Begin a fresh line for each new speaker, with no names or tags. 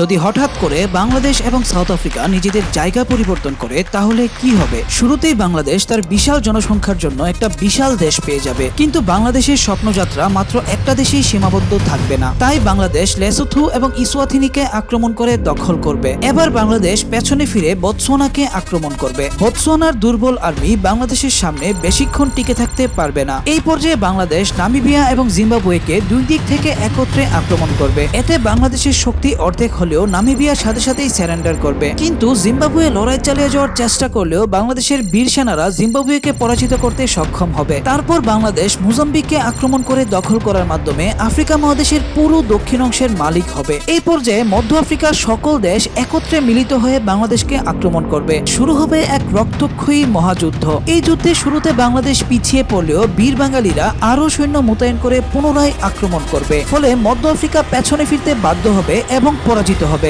যদি হঠাৎ করে বাংলাদেশ এবং সাউথ আফ্রিকা নিজেদের জায়গা পরিবর্তন করে, তাহলে কি হবে? শুরুতেই বাংলাদেশ তার বিশাল জনসংখ্যার জন্য একটা বিশাল দেশ পেয়ে যাবে। কিন্তু বাংলাদেশের স্বপ্নযাত্রা মাত্র একটা দেশেই সীমাবদ্ধ থাকবে না। তাই বাংলাদেশ লেসোথু এবং ইসওয়াথিনিকে আক্রমণ করে দখল করবে। এবার বাংলাদেশ পেছনে ফিরে বৎসোনাকে আক্রমণ করবে। বৎসোনার দুর্বল আর্মি বাংলাদেশের সামনে বেশিক্ষণ টিকে থাকতে পারবে না। এই পর্যায়ে বাংলাদেশ নামিবিয়া এবং জিম্বাবুয়েকে দুই দিক থেকে একত্রে আক্রমণ করবে। এতে বাংলাদেশের শক্তি অর্ধেক হলেও নামিবিয়ার সাথে সাথেই স্যারেন্ডার করবে। কিন্তু জিম্বাবুয়ে লড়াই চালিয়ে যাওয়ার চেষ্টা করলেও বাংলাদেশের বীর সেনারা জিম্বাবুয়েকে পরাজিত করতে সক্ষম হবে। তারপর বাংলাদেশ মোজাম্বিককে আক্রমণ করে দখল করার মাধ্যমে আফ্রিকা মহাদেশের পুরো দক্ষিণ অংশের মালিক হবে। এই পর্যায়ে মধ্য আফ্রিকার সকল দেশ একত্রে মিলিত হয়ে বাংলাদেশকে আক্রমণ করবে। শুরু হবে এক রক্তক্ষয়ী মহাযুদ্ধ। এই যুদ্ধে শুরুতে বাংলাদেশ পিছিয়ে পড়লেও বীর বাঙালিরা আরও সৈন্য মোতায়েন করে পুনরায় আক্রমণ করবে। ফলে মধ্য আফ্রিকা পেছনে ফিরতে বাধ্য হবে এবং পরাজিত হবে।